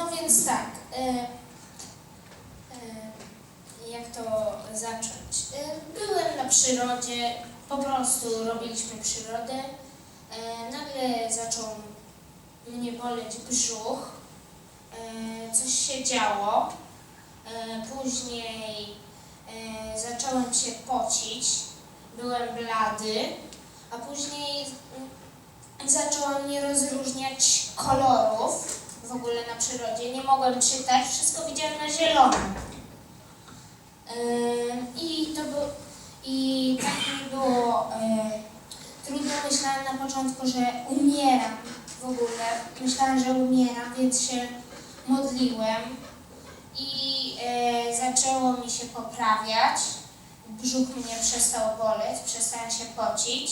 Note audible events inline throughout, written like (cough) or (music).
No więc tak. E, e, jak to zacząć? E, byłem na przyrodzie, po prostu robiliśmy przyrodę. E, nagle zaczął mnie boleć brzuch. E, coś się działo. E, później e, zacząłem się pocić. Byłem blady. A później mm, zacząłem nie rozróżniać kolorów w ogóle na przyrodzie. Nie mogłem czytać, wszystko widziałem na zielono. Ym, I to było, i tak mi było e, trudno. Myślałam na początku, że umieram w ogóle. Myślałam, że umieram, więc się modliłem i e, zaczęło mi się poprawiać. Brzuch mnie przestał boleć, przestałem się pocić.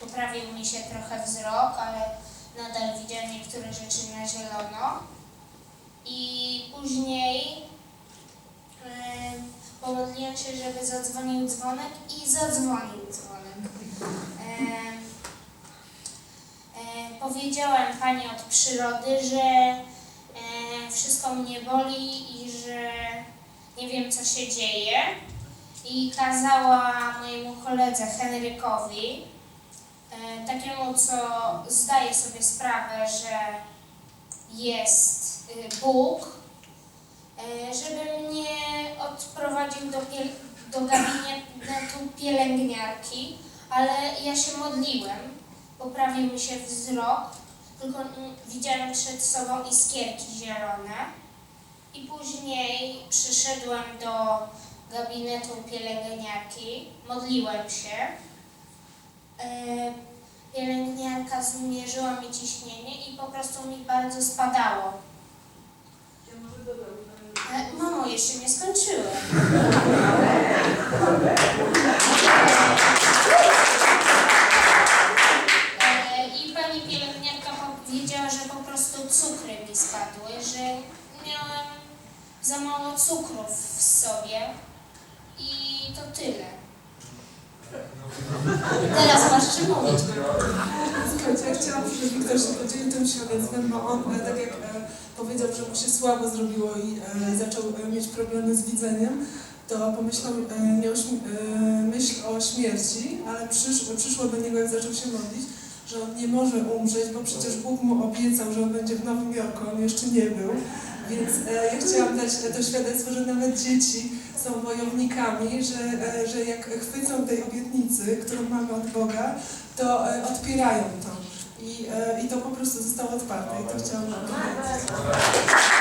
Poprawił mi się trochę wzrok, ale nadal widziałem niektóre rzeczy na zielono. I później e, pomodliłem się, żeby zadzwonił dzwonek i zadzwonił dzwonek. E, e, powiedziałem Pani od przyrody, że e, wszystko mnie boli i że nie wiem co się dzieje. I kazała mojemu koledze Henrykowi, takiemu, co zdaje sobie sprawę, że jest y, Bóg, e, żeby mnie odprowadził do, piel, do gabinetu pielęgniarki, ale ja się modliłem, poprawił mi się wzrok, tylko widziałem przed sobą iskierki zielone. I później przyszedłem do gabinetu pielęgniarki, modliłem się. E, pielęgniarka zmierzyła mi ciśnienie i po prostu mi bardzo spadało. E, mamo, jeszcze nie skończyłem. E, I pani pielęgniarka powiedziała, że po prostu cukry mi spadły, że miałem za mało cukrów w sobie i to tyle. Teraz (laughs) masz mówić. Słuchajcie, ja chciałam, żeby Wiktor się podzielił tym świadectwem, bo on, e, tak jak e, powiedział, że mu się słabo zrobiło i e, zaczął mieć problemy z widzeniem, to pomyślał miał myśl o śmierci, ale przysz, przyszło do niego, jak zaczął się modlić, że on nie może umrzeć, bo przecież Bóg mu obiecał, że on będzie w Nowym Jorku, on jeszcze nie był. Więc ja chciałam dać to świadectwo, że nawet dzieci są wojownikami, że, e, że jak chwycą tej obietnicy, którą mamy od Boga, to e, odpierają to. I, e, I to po prostu zostało otwarte i to chciałam powiedzieć.